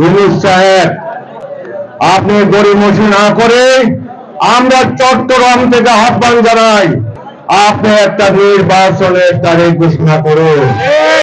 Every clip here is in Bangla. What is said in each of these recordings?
ইউনুস সাহেব আপনি গড়িমসি না করে আমরা চট্টগ্রাম থেকে আহ্বান জানাই।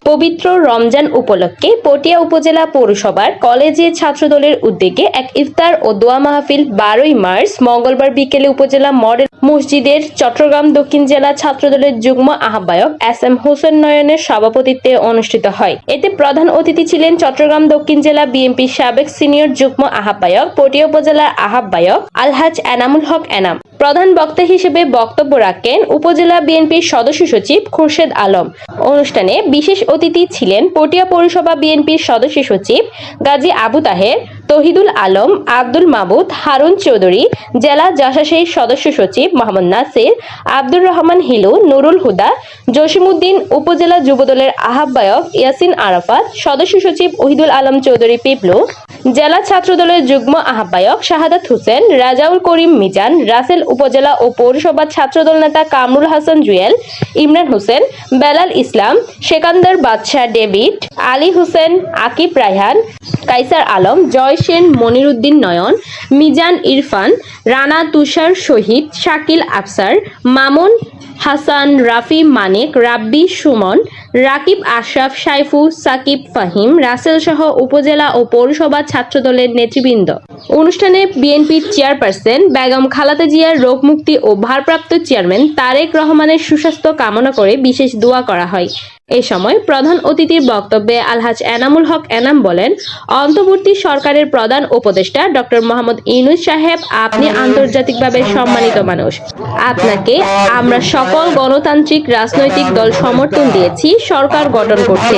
পবিত্র রমজান উপলক্ষে পটিয়া উপজেলা পৌরসভার কলেজে ছাত্রদলের উদ্যোগে এক ইফতার ও দোয়া মাহফিল বারোই মার্চ মঙ্গলবার বিকেলে উপজেলা মডেল মসজিদের চট্টগ্রাম দক্ষিণ জেলা ছাত্রদলের যুগ্ম আহ্বায়ক এস এম হোসেন নয়নের সভাপতিত্বে অনুষ্ঠিত হয়। এতে প্রধান অতিথি ছিলেন চট্টগ্রাম দক্ষিণ জেলা বিএনপির সাবেক সিনিয়র যুগ্ম আহ্বায়ক, পটিয়া উপজেলার আহ্বায়ক আলহাজ এনামুল হক এনাম। প্রধান বক্তা হিসেবে বক্তব্য রাখেন উপজেলা বিএনপির সদস্য সচিব খুরশেদ আলম। অনুষ্ঠানে বিশেষ অতিথি ছিলেন পটিয়া পৌরসভা বিএনপির সদস্য সচিব গাজী আবু তাহের, তহিদুল আলম, আব্দুল মাবুদ, হারুন চৌধুরী, জেলা জাসাসের সদস্য সচিব মোহাম্মদ নাসির, আব্দুর রহমান হিলু, নুরুল হুদা, জসিমউদ্দিন উপজেলা যুবদলের আহ্বায়ক ইয়াসিন আরাফাত, সদস্য সচিব ওহিদুল আলম চৌধুরী পিপলু জেলা ছাত্রদলের যুগ্ম আহ্বায়ক শাহাদাত হোসেন, রাজাউল করিম মিজান, রাসেল উপজেলা ও পৌরসভার ছাত্রদল নেতা কামরুল হাসান জুয়েল, ইমরান হোসেন, বেলাল ইসলাম, সেকান্দার বাদশাহ ডেভিড, আলী হোসেন, আকিব রায়হান, কাইসার আলম, জয় সেন, মনিরুদ্দিন নয়ন, মিজান ইরফান, রানা তুষার শহীদ, শাকিল আফসার, মামুন হাসান, রাফি মানিক, রাব্বি সুমন, রাকিব আশরাফ, সাইফু, সাকিব ফাহিম, রাসেল সহ উপজেলা ও পৌরসভা ছাত্রদলের নেতৃবৃন্দ। অনুষ্ঠানে বিএনপির চেয়ারপারসন বেগম খালাদা জিয়ার রোগ মুক্তি ও ভারপ্রাপ্ত চেয়ারম্যান তারেক রহমানের সুস্বাস্থ্য কামনা করে বিশেষ দোয়া করা হয়। এ সময় প্রধান অতিথির বক্তব্যে আলহাজ এনামুল হক এনাম বলেন, অন্তর্বর্তী সরকারের প্রধান উপদেষ্টা ডক্টর মোহাম্মদ ইনুস সাহেব, আপনি আন্তর্জাতিকভাবে সম্মানিত মানুষ। আপনাকে আমরা সকল গণতান্ত্রিক রাজনৈতিক দল সমর্থন দিয়েছি, সরকার গঠন করতে।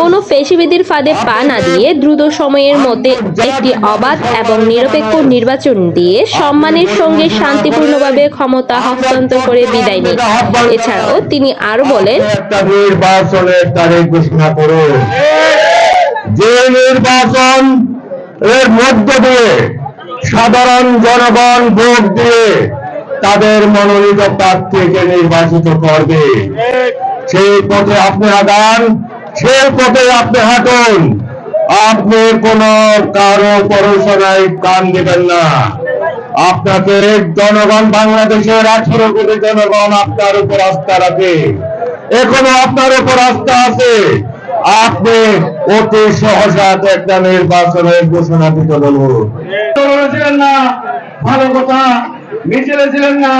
কোনো ফেসিবিদির ফাঁদে পা না দিয়ে দ্রুত সময়ের মধ্যে একটি অবাধ এবং নিরপেক্ষ নির্বাচন দিয়ে সম্মানের সঙ্গে শান্তিপূর্ণভাবে ক্ষমতা হস্তান্তর করে বিদায় নিন। এছাড়াও তিনি আরও বলেন নির্বাচনের তারিখ ঘোষণা করুন। যে নির্বাচন এর মধ্য দিয়ে সাধারণ জনগণ ভোট দিয়ে তাদের মনোনীত প্রার্থীকে নির্বাচিত করবে। সেই পথে আপনি আগান, সেই পথে আপনি হাঁটুন। আপনি কোন কারও পড়াশোনায় কান দেবেন না। আপনাকে জনগণ, বাংলাদেশের আঠারো কোটি জনগণ আপনার উপর আস্থা রাখে। এখনও আপনার উপর আস্থা আছে। আপনি অতি সহজাত একটা নির্বাচনের ঘোষণা দিতে বলুন ছিলেন না, ভালো কথা। মিছিলে ছিলেন না,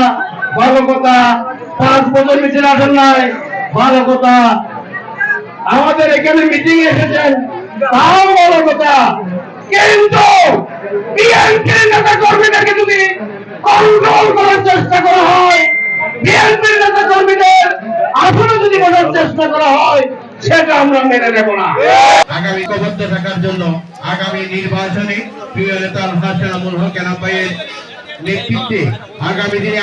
ভালো কথা। পাঁচ বছর মিছিল আসেন নাই, ভালো কথা। আমাদের এখানে মিটিং এসেছেন, তাও ভালো কথা। কিন্তু বিএনপির নেতা কর্মীদেরকে যদি কন্ট্রোল করার চেষ্টা করা হয়, বিএনপির যদি বোঝার চেষ্টা করা হয় সেটা আমরা মেনে নেব না। আগামী ঐক্যবদ্ধ থাকার জন্য আগামী নির্বাচনে প্রিয় নেতা আলহাজ আমুল হক নেতৃত্বে আগামী দিনে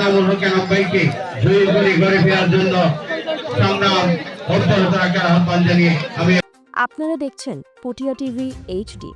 আমুল হক এনাবাইকে জয়ী করে ঘরে ফেরার জন্য সংগ্রাম অব্যাহত রাখার আহ্বান জানিয়ে আমি আপনারা দেখছেন পটিয়া টিভি এইচডি।